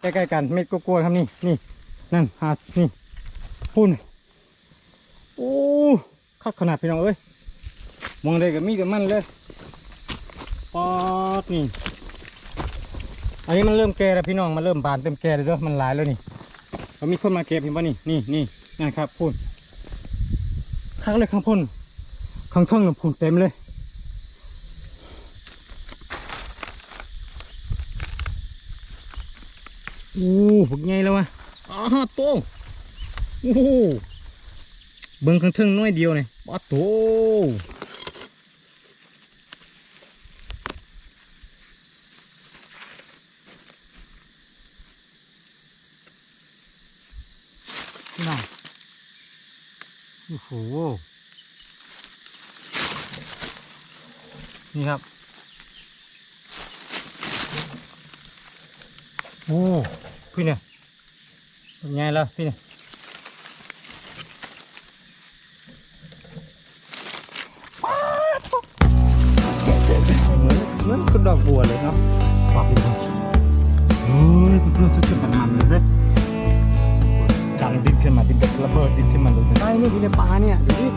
ใกล้ๆกันเม็ดกลัวๆครับนี่นี่นั่นหานี่พุ่นโอ้คักขนาดพี่น้องเอ้ยมองได้กับมีกับมันเลยปอดนี่อันนี้มันเริ่มแก่แล้วพี่น้องมันเริ่มบานเต็มแก่เลยเด้อมันหลายแล้วนี่มันมีคนมาเก็บเห็นป่ะนี่นี่นี่นั่นครับพุ่นคักเลยข้างพุ่นข้างท่องกับพุ่นเต็มเลย อ้พวกไงแล้ววะอ๋อโตโอ้โหเบิ้งข้างเทิงน้อยเดียวเนี่ยป้าโตพี่น้องโอ้โห นี่ครับ โอ้ พี่เนี่ยเป็นไงล่ะพี่เนี่ยเหมือนเหมือนกระดอกบัวเลยเนาะปากเลยเฮ้ยเพื่อนๆสุดๆมันๆเลยเว้ยดังดิดขึ้นมาดิดระเบิดดิดขึ้นมาเลยใช่นี่พี่ในป่าเนี่ยดูดิ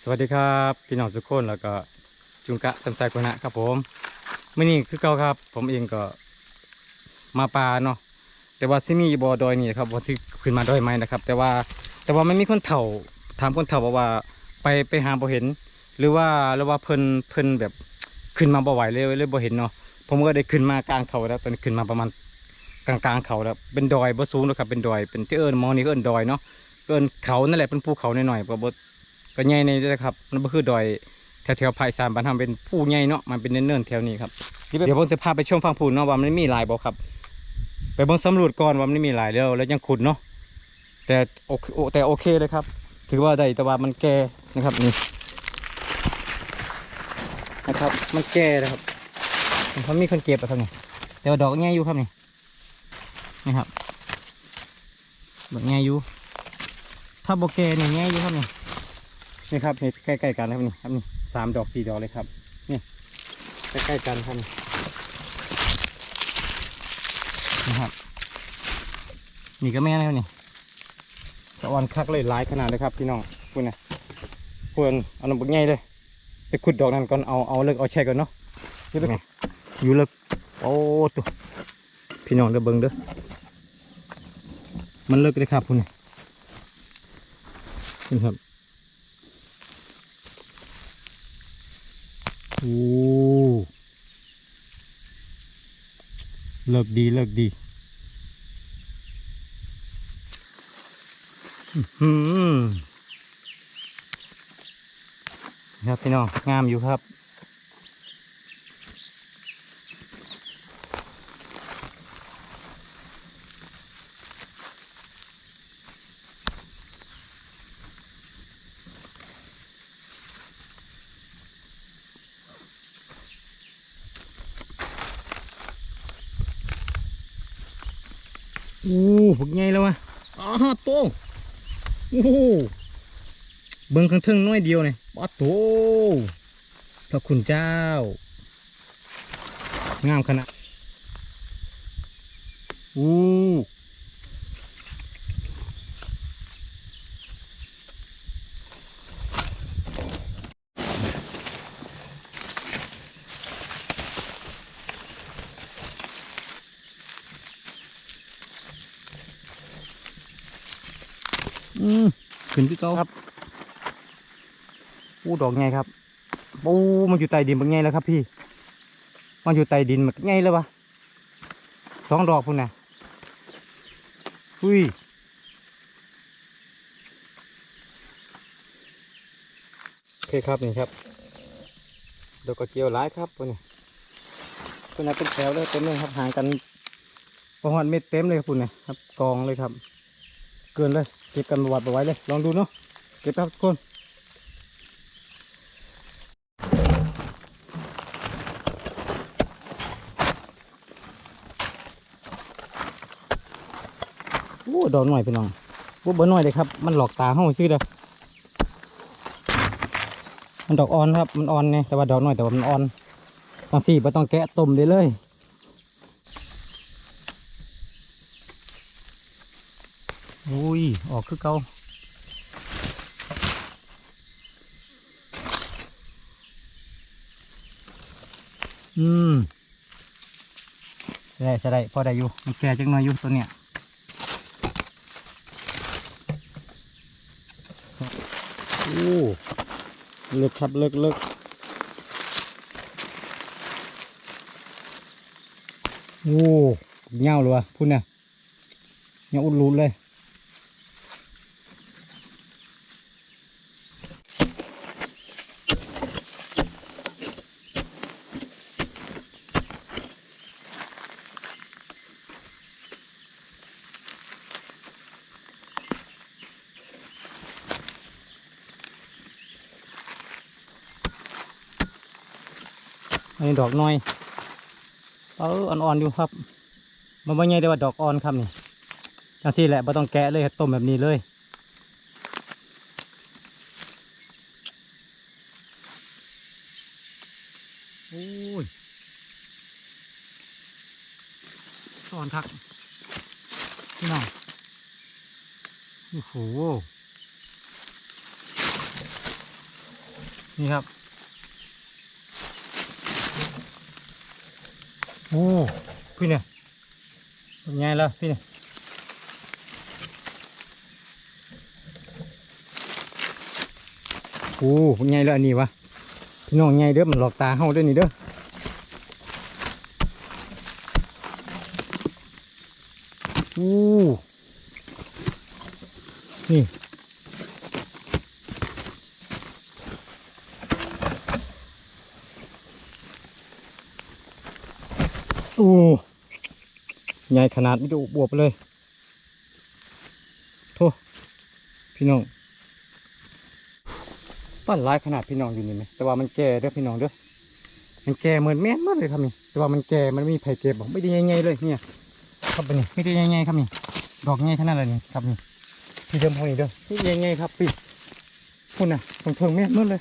สวัสดีครับพี่น้องทุกคนแล้วก็จุงกะตำใจคนนะครับผมมื่อนี้คือเก่าครับ ผมเองก็ มาปลาเนาะแต่ว่าซิมีบ่อดอยนี่ครับว่าที่ขึ้นมาดอยไม้นะครับ แต่ว่าแต่ว่าไมันมีคนเฒ่าถามคนเฒ่าบอกว่าไปไปหาบ่เห็น หรือว่าหรือว่าเพิ่นเพิ่นแบบขึ้นมาบ่ไหวเลยเลยบ่เห็นเนาะผมก็ได้ขึ้นมากลางเขาแล้วตอนนี้ขึ้นมาประมาณกลางกลางๆเขาแล้วเป็นดอยบ่สูงหรอกครับเป็นดอยเป็นที่เอิญมองนี่ก็เอิญดอยเนาะเอิญเขานั่นแหละเป็นภูเขาหน่อยๆก็บ่ก็ใหญ่ในนี้นะครับมันบ่คือดอยแถวๆภายสานบ้านทำเป็นผู้ใหญ่เนาะมันเป็นเนินๆแถวนี้ครับเดี๋ยวผมจะพาไปชมฟังพูนเนาะว่ามันมีลายบ่ครับ เบิ่งสำรวจก่อนว่ามันมีหลายแล้วแล้วยังขุดเนาะแต่โอเคแต่โอเคเลยครับ ถือว่าได้แต่ว่ามันแก่นะครับนี่นะครับ มันแก่นะครับมันมีคนเก็บอะครับนี่แต่ว่าดอกใหญ่อยู่ครับนี่นี่ครับดอกใหญ่อยู่ถ้าโบแก่นี่ใหญ่อยู่ครับนี่นี่ครับนี่ใกล้ๆกันนะครับนี่ครับนี่สามดอกสี่ดอกเลยครับนี่ใกล้ๆกันครับนี่ นะครับนี่ก็แม่นะครับนี่ตะวันคักเลยหลายขนาดเลยครับพี่น้องพูดนะพูดเอาหนุ่มใหญ่เลยไปขุดดอกนั้นก่อนเอาเอาเลิกเอาแช่ก่อนเนาะอยู่เลิกอยู่เลิกโอ้ตัวพี่น้องเด้อเบิ้งเด้อมันเลิกเลยครับพูดนี่นี่ครับโอ้ เลิกดีเลิกดีอื้อหือครับพี่น้องงามอยู่ครับ อ้ฝึกไงแล้ววะอ๋อโตโอ้โหเบิ้งข้างเทิงน้อยเดียวเนี่ยป้าโตพระคุณเจ้า งามขนาดโอ้ อืมขึ้นที่เก่าครับโอ้ดอกไงครับโอ้มันอยู่ใต้ดินมันไงแล้วครับ พี่ มันอยู่ใต้ดินมันไงเลยวะสองดอกพุ่นนะอุ้ยโอเคครับนี่ครับดอกกระเจียวหลายครับพุ่นนี่พุ่นนะเป็นแถวเลยเต็มเลยครับห่างกันประมาณเม็ดเต็มเลยครับพุ่นนะครับกองเลยครับ เกินเลย เก็บกันประวัติไว้เลย ลองดูเนาะ เก็บครับทุกคนโอ้ดอกหน่อยพี่น้องโอ้เบอร์หน่อยเลยครับ มันหลอกตาห้องซื้อเด้อมันดอกอ่อนครับ มันอ่อนไงแต่ว่าดอกหน่อยแต่ว่ามันอ่อนต้องสี่ไม่ต้องแกะต้มได้เลย อุ้ย ออก คือเก่าอืมได้ใช่ได้พอได้อยู่มันแก่จังหน่อยอยู่ตัวเนี้ยโอ้เลิกครับเลิกเลิกโอ้เงาเลยวะพุ่นเนี่ยเงาอุดรูนเลย อันนี้ดอกน้อยเอออ่อนๆอยู่ครับ มันไม่ใหญ่แต่ว่าดอกอ่อนครับนี่จังซี่แหละไม่ต้องแกะเลยครับต้มแบบนี้เลยโอ้ยอ่อนทักพี่น้องโอ้โหนี่ครับ โอ้พี่เนี่ยเป็นไงล่ะพี่เนี่ยโอ้เป็นไงล่ะอันนี้วะพี่น้องไงเด้อมันหลอกตาเฮาเด้อนี่เด้อโอ้นี่โอ้ให ญ่ขนาดไม่ดูบวบเลยโทพี่น้องต้นร้ายขนาดพี่น้องอยู่นี่ไหมแต่ว่ามันแก่เด้อพี่น้องเด้อมันแก่เหมือนแม่นมากเลยครับนี่แต่ว่ามันแก่มันไม่มีไผ่เก็บบอกไม่ได้ง่ายๆเลยเนี่ยครับนี่ไม่ได้ง่ายๆครับนี่ดอกง่ายขนาดเลยนี่ครับนี่พี่เดิมพอนี่เด้อนี่ง่ายๆครับพี่คุณน่ะผมเถิงแม่นหมดเลย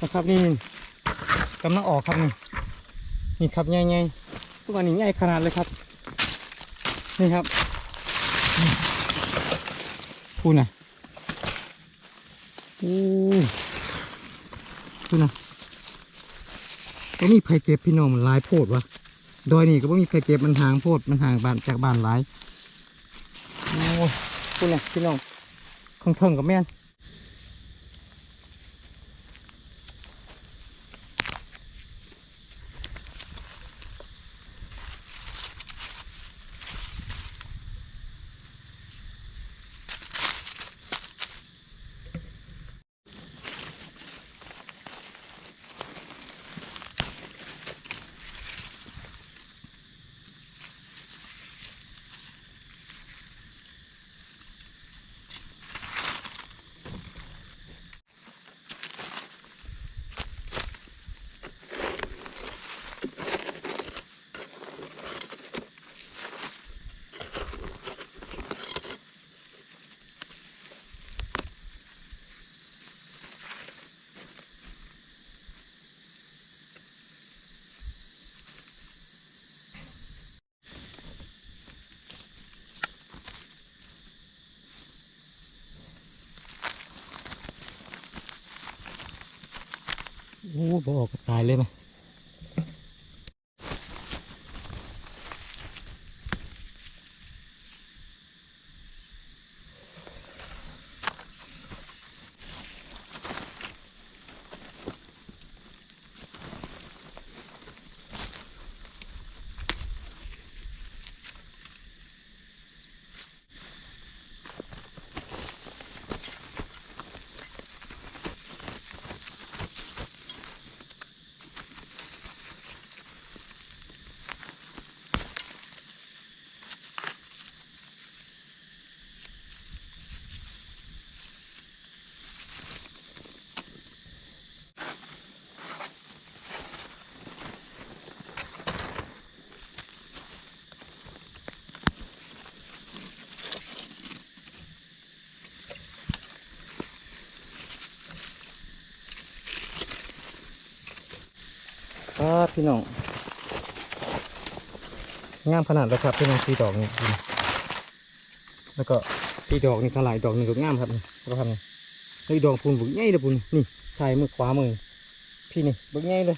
นะครับนี่กำลังออกครับนี่นี่ครับง่ายๆทุกวันนี้ง่ายขนาดเลยครับ นี่ครับพูน่ะโอ้ดูนะก็มีไผ่เก็บพี่น้องมันหลายโพดวะดอยนี่ก็บ่มีไผ่เก็บมันห่างโพดมันห่างบ้านจากบ้านหลายโอ้พูนะพี่น้องคงเทิงกับแม่นโอ้ บออกก็ตายเลยไหม ครับพี่น้องงามขนาดเลยครับพี่น้องสีดอกนี่แล้วก็สีดอกนี่เท่าไหร่ดอกหนึ่งก็งามครับนี่ก็ทำนี่เฮ้ดอกพูนบุกใหญ่เลยพูนนี่ใส่มือขวามือพี่นี่บุกใหญ่เลย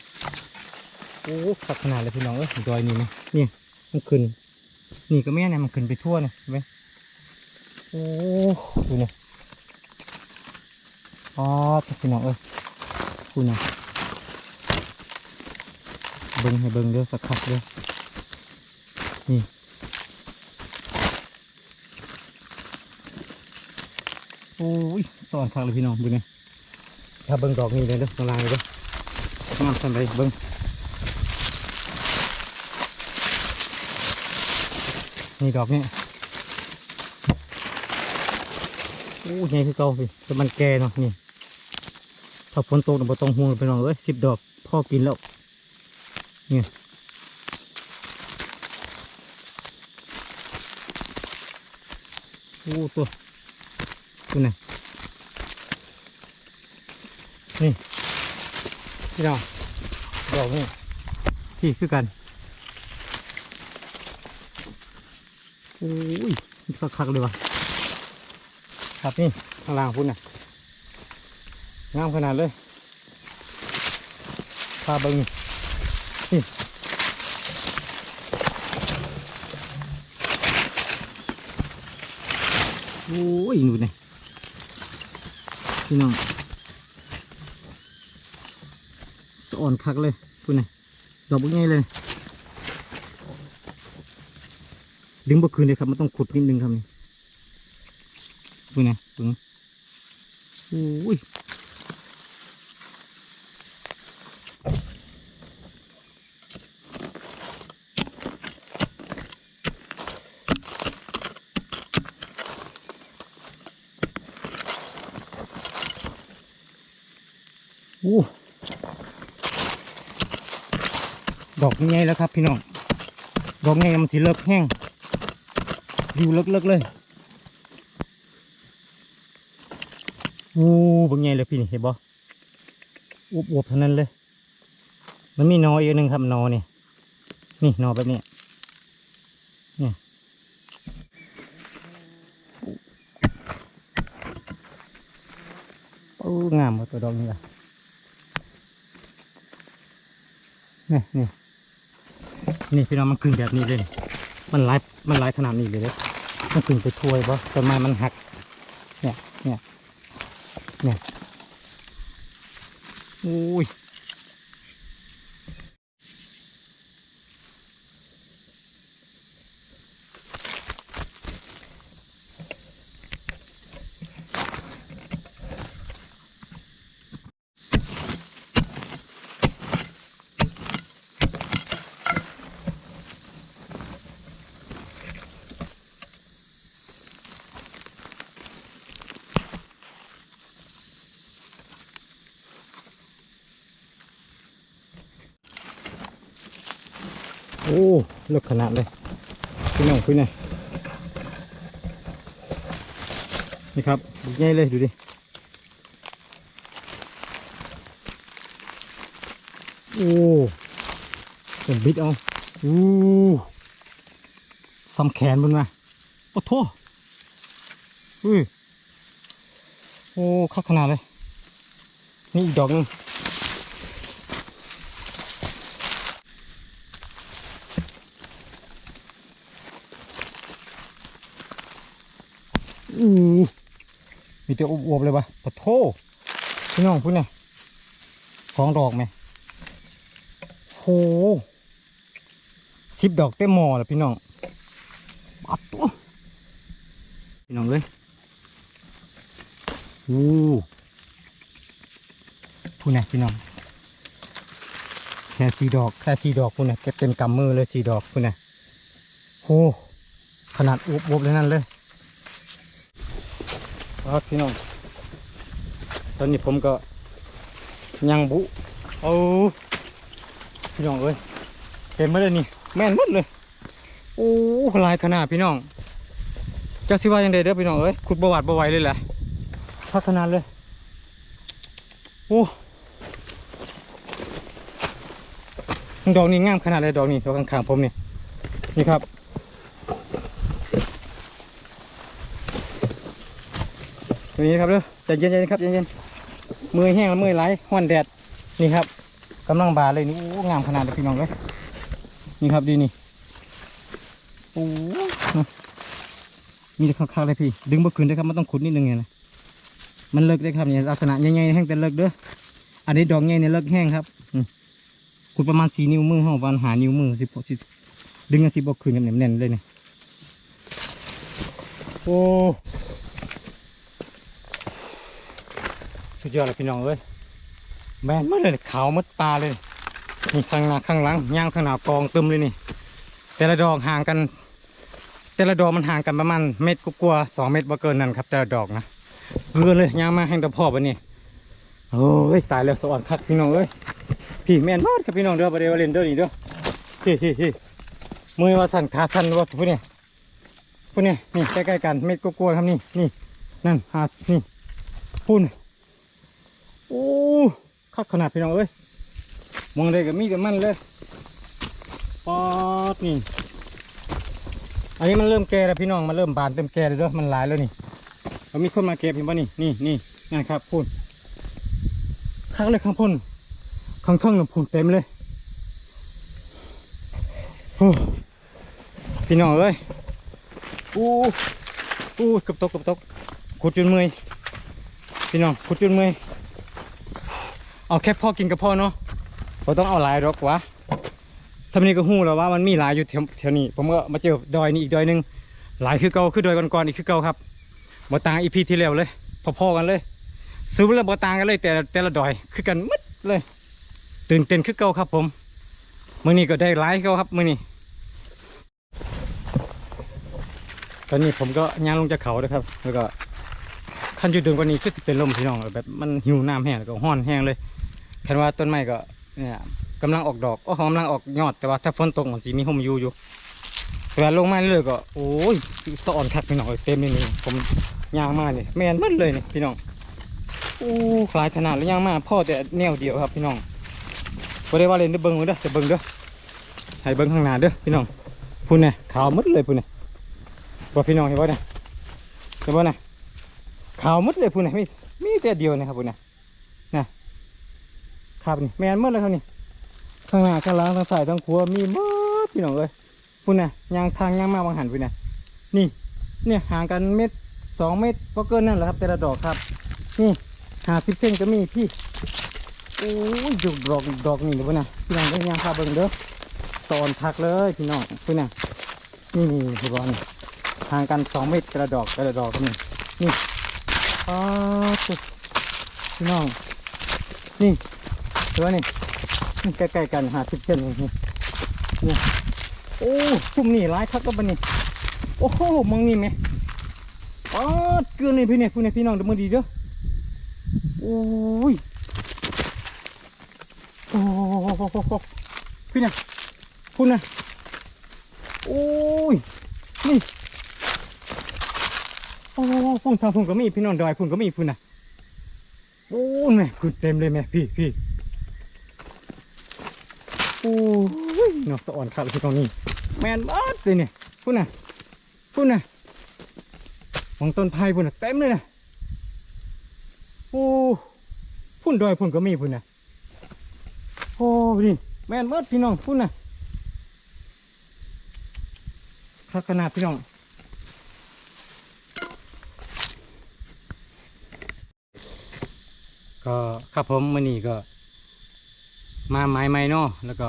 โอ้ขักขนาดเลยพี่น้องเอ้ยดอยนี่นะนี่มันขึ้นนี่ก็แม่เนี่ยมันขึ้นไปทั่วเลยเห็นไหมโอ้ดูเนี่ยอ๋อพี่น้องเอ้ยพูนนะ เบิ้งให้เบิ้งเด้อสักคักเด้อนี่โอ้ยสอนคักเลยพี่น้องเบิ้งไงถ้าเบิ้งดอกนี้เลยเด้อข้างล่างเลยเด้องามสันเลยเบิ้งนี่ดอกนี้โอ้ยใหญ่คือเก่าพี่แต่มันแก่เนาะนี่ถ้าฝนตกเนี่ยบ่ต้องห่วงพี่น้องเอ้ยสิบดอกพ่อกินแล้ว นี่โอ้ตัวตัวไหนนี่พี่น้องดอกนี่พี่คือกันโอ้ยคักๆเลยวะครับนี่ข้างล่างพุ่นน่ะงามขนาดเลยพาเบิงนี่ โอ้ยดูนี่พี่น้องสะอ่อนคักเลยพุ่นน่ะดอกบุ้งไงเลย ดึงบ่คืนเลยครับมันต้องขุดนิดนึงครับนี่ดูนะดึงโอ้ยโอ้ ดอกใหญ่แล้วครับพี่น้อง ดอกใหญ่มันสีเลิกแห้งอยู่เลิกเลยโอ้บางไงเลยพี่นี่เห็นบ่อวบๆเท่านั้นเลย มันมีนออีกหนึ่งครับนอเนี่ยนี่นอแบบนี้เนี่ยโอ้งามว่ะตัวดอกนี่ละนี่นี่ นี่พี่น้องมันขึ้นแบบนี้เลย มันหลมันหลขนาดนี้เลยเลยมันขึ้นไปถ้วยบ่ต้นไม้มันหัก เนี่ยเนี่ยเนี่ยโอ้ย อ้เลิกขนาดเลยพี่น้องพี่นี่นี่ครับง่ายเลยดูดิโอ้เป็นบิดเอาอู้ซ้ำแขนบนมาโอ้โถอุ้ยโอ้คักขนาดเลย นี่อีกดอกนึง อือมีแต่อวบๆเลยปะปะโทพี่น้องพูดไงสองดอกไหมโหสิบดอกเต็มหม้อแล้วพี่น้องปัดตัวพี่น้องเลยอู้พูดไงพี่น้องแค่สี่ดอกแค่สี่ดอกพูดไงเก็บเต็มกำมือเลยสี่ดอกพูดไงโหขนาดอวบๆเลยนั่นเลย ครับพี่น้อง ตอนนี้ผมก็ยังบุเอาพี่น้องเอ้ยเต็มมเลยนี่แม่นหมดเลยโอ้ลายขนาดพี่น้องจ้าสิว่ายังไงเด้อพี่น้องเอ้ยขุดประวัติประไวเลยแหละพักขนาดเลยโอ้ดอกนี้งามขนาดเลยดอกนี้ดอกข้างๆผมนี่นี่ครับ ตัวนี้ครับเด้อใจเย็นๆครับใจเย็นๆมือแห้งแล้วมือไหลห้อนแดดนี่ครับกำลังบานเลยนี่โอ้งามขนาดเลยพี่น้องเลยนี่ครับดีนี่โอ้มีแต่ข้างๆเลยพี่ ดึงบ่ขึ้นเลยครับมันต้องขุดนิดนึงไงนะมันเลิกได้ครับเนี่ยลักษณะใหญ่ๆแห้งแต่เลิกเด้ออันนี้ดอกใหญ่เนี่ยเลิกแห้งครับขุดประมาณสี่นิ้วมือห้าวันหานิ้วมือสิบสิดึงกันสิบ่ขึ้นกันแน่นๆเลยเนี่ยโอ้ สุดยอดเลยพี่น้องเอ้ยแมนมดเลยขาวหมดตาเลยนี่ข้างหน้าข้างหลังย่างข้างหน้ากองตึมเลยนี่ แต่ละดอกห่างกัน แต่ละดอกมันห่างกันประมาณเม็ดกลัวาสองเม็ดบ่เกินนั่นครับ แต่ละดอกนะเกินเลยย่างมาแห้งตะพอบอันนี้โอ้ยตายแล้วสวรรค์คักพี่น้องเอ้ยพี่แมนมากครับพี่น้องเด้อประเดี๋ยวเล่นเด้อนี่เด้อเฮ้เฮ้เฮ้มือว่าสั่นขาสั่นว่าพวกเนี่ยพวกเนี่ยนี่ใกล้ๆกันเม็ดกลัวาๆครับนี่นี่นั่นหานี่พุ่น โอ้คักขนาดพี่น้องเอ้ยมองได้ก็มีแต่มันเลยปอดนี่ อันนี้มันเริ่มแก่แล้วพี่น้อง มันเริ่มบานเต็มแก่เลยเด้วยมันหลายแล้วนี่เรามีคนมาเก็บเห็นป่ะนี่ นี่นี่นั่ครับพุ่นคักเลยข้างพุ่นข้างท่องน่ะพุ่นเต็มเลยโอ้พี่น้องเอ้ยอู้อู้เกับตกเกับตกขุดจนเมื่อยพี่น้องขุดจนเมื่อย เอาแค่พ่อกินกับพ่อเนาะเราต้องเอาหลายดอกวะสำนีก็หู้แล้วว่ามันมีหลายอยู่แถวนี้ ผมก็มาเจอดอยนี้อีกดอยหนึงหลายคือเก่าคือดอยก่อนๆอีกคือเก่าครับบ่ต่างอีพีที่แล้วเลยพอๆกันเลยซื้อแล้วบ่ต่างกันเลยแต่แต่ละดอยคือกันมัดเลยตื่นเต้นคือเก่าครับ ผมมื้อนี้ก็ได้หลายเก่าครับมื้อนี้ตอนนี้ผมก็ย่างลงจากเขาแล้วครับ แล้วก็คันอยู่เดินกว่านี้คือสิเป็นลมพี่น้องแบบมันหิวน้ำแห้งแล้วก็ห้อนแห้งเลย คันว่าต้นไม้ก็เนี่ยกำลังออกดอกก็กำลังออกยอดแต่ว่าถ้าฝนตกมันสิมีห่มอยู่อยู่เวลาลงมาเรื่อยก็โอ้ยสะอ่อนคักพี่น้องเต็มเลยนี่ผมย่างมาเนี่ยแม่นหมดเลยนี่พี่น้องโอ้หลายขนาดแล้วย่างมาพ่อแต่แนวเดียวครับพี่น้องบ่ได้ว่าเล่นเด้อเบิ่งเด้อจะเบิ่งเด้อให้เบิ่งข้างหน้าเด้อพี่น้องพุ่นน่ะขาวหมดเลยพุ่นน่ะว่าพี่น้องเห็นบ่เนี่ยเห็นบ่น่ะขาวหมดเลยพูดนะมีมีแต่เดียวนะครับพูดนะนะ ครับนี่แมนหมดเลยครับนี่ข้างหน้าข้างหลังทางซ้ายทางขวามีมดพี่น้องเอ้ยพูดนะยางทางยางมาบางหันพูดนะนี่เนี่ยห่างกันเม็ดสองเม็ดก็เกินนั่นแหละครับ แต่ละดอกครับ นี่หาสิบเซนก็มีพี่โอ้ยดอกดอกดอกนี่เดี๋ยวพูดนะพี่น้องก็ยางพาเบิ่งเด้อตอนพักเลยพี่น้องพูดนะนี่นี่พี่บอลห่างกันสองเม็ดแต่ละดอกแต่ละดอกนี่อ๋อจุดพี่น้องนี่ เห็นไหมนี่ใกล้ๆกันหาสิบเซนนี่นี่โอ้ซุ่มนี่ร้ายคักก็บันนี่โอ้โหมองนี่ไหมอ๋อเกลือนี่พี่เนี่ยพี่เนี่ยพี่น้องดูมือดีเด้อโอ้ยโอ้พี่เนี่ยพูดนะโอ้ยนี่โอ้พุ่งทางพุ่งก็มีพี่น้องดอยพุ่งก็มีพุ่นนะโอ้แม่คือเต็มเลยแม่พี่พี่ โอ้ยนอกสะอ่อนครับที่ตรงนี้ แมนบ้าดเลยเนี่ยพุ่นน่ะพุ่นน่ะมองต้นไผ่พุ่นน่ะเต็มเลยนะโอ้พุ่นดอยพุ่นก็มีพุ่นน่ะโอ้นี่แมนบ้าดพี่น้องพุ่นน่ะคักขนาดพี่น้องก็ครับผมมื่อนี้ก็ มาไม้ไม้เนาะแล้วก็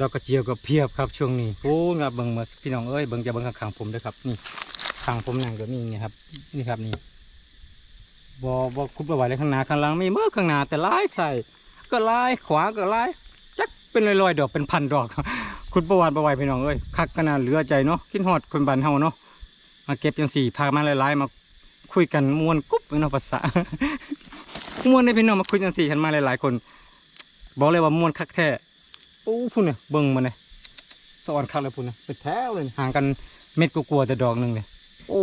ดอกกระเจียวก็เพียบครับช่วงนี้โอ้ยครับเบิ่งมาพี่น้องเอ้ยเบิ่งจะเบิ่งข้างๆผมด้วยครับนี่ข้างผมนั่งก็มีนี่ครับนี่ครับนี่บอบอคุบเอาไว้เลยข้างหน้าข้างหลังมีเมื่อข้างหน้าแต่ลายใส่ก็ลายขวาก็ลายจักเป็นลอยๆดอกเป็นพันดอกคุณประวัติประวัติพี่น้องเอ้ยคักขนาดเหลือใจเนาะคิดฮอดคนบ้านเฮาเนาะมาเก็บจังสี่พามาหลายๆมาคุยกันมวนกุ๊บเนาะภาษาม่วนในพี่น้องมาคุยกันสี่ฉันมาหลายๆคน บอกเลยว่าม่วนคักแท้โอ้พุ่นเนี่ยเบิ่งมันเลยสอนคักเลยพุ่นเนี่ยเป็นแถวเลยห่างกันเม็ดกลัวๆแต่ดอกหนึ่งเลยโอ้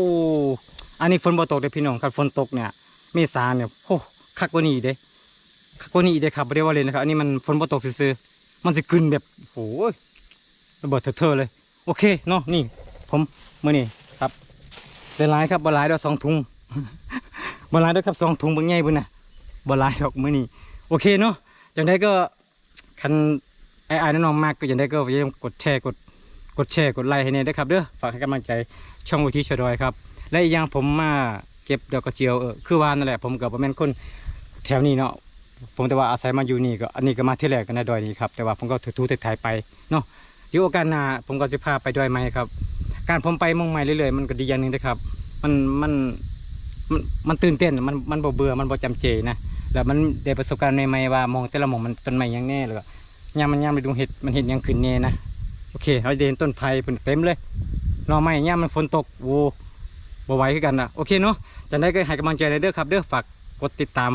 อันนี้ฝนบ่ตกเลยพี่น้องครับฝนตกเนี่ยเมษาเนี่ยโอ้คักกว่านี้เด้คักกว่านี้เด้ครับไม่ได้ว่าเลยนะครับอันนี้มันฝนบ่ตกซื่อๆมันจะกลืนแบบโอ้ยระเบิดเถอะเลย โอเคเนาะนี่ ผมมื่อนี้ครับได้ลายครับบลายดอกสองถุงบลายด้อครับสองถุงเบิ่งใหญ่บิ่นนะบลายดอกมื้อนี้โอเคเนาะ จังไดก็คันไอ้ไอ้น้องมากก็จังไดก็อย่าลืมกดแชร์กดกดแชร์กดไลค์ให้แน่เด้ครับเด้อฝากให้กำลังใจช่องวิธีชดอยครับ และอีกอย่างผมมาเก็บดอกกระเจียวเออคือวานนั่นแหละผมก็บ่แม่นคนแถวนี้เนาะผมแต่ว่าอาศัยมาอยู่นี่ก็อันนี้ก็มาที่แรกกันในดอยนี้ครับแต่ว่าผมก็ถูๆถ่ายไปเนาะเดี๋ยวโอกาสหน้าผมก็จะพาไปดอยใหม่ครับ การผมไปมองใหม่เรื่อยๆมันก็ดีอย่างหนึงนะครับ มันมันมันมันตื่นเต้นมันมันบ่เบื่อมันบ่จำเจนะ แล้วมันได้ประสบการณ์ใหม่ๆว่ามองแต่ละหมองมันต้นไม้ยังแน่แล้วก็ยามมันยามไปดูเห็ดมันเห็ดยังขึ้นแน่นะโอเคเราเดินต้นไผ่เป็นเต็มเลยหน่อไม้ยามมันฝนตกโว้บวไหวขึ้นกันนะโอเคเนาะจะได้ก็ให้กำลังใจเลยเด้อครับเด้อฝากกดติดตาม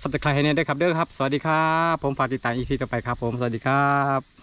สับตะไคร้ให้เนี่ยด้อครับเด้อครับ สวัสดีครับ ผมฝากติดตามอีพีต่อไปครับผม สวัสดีครับ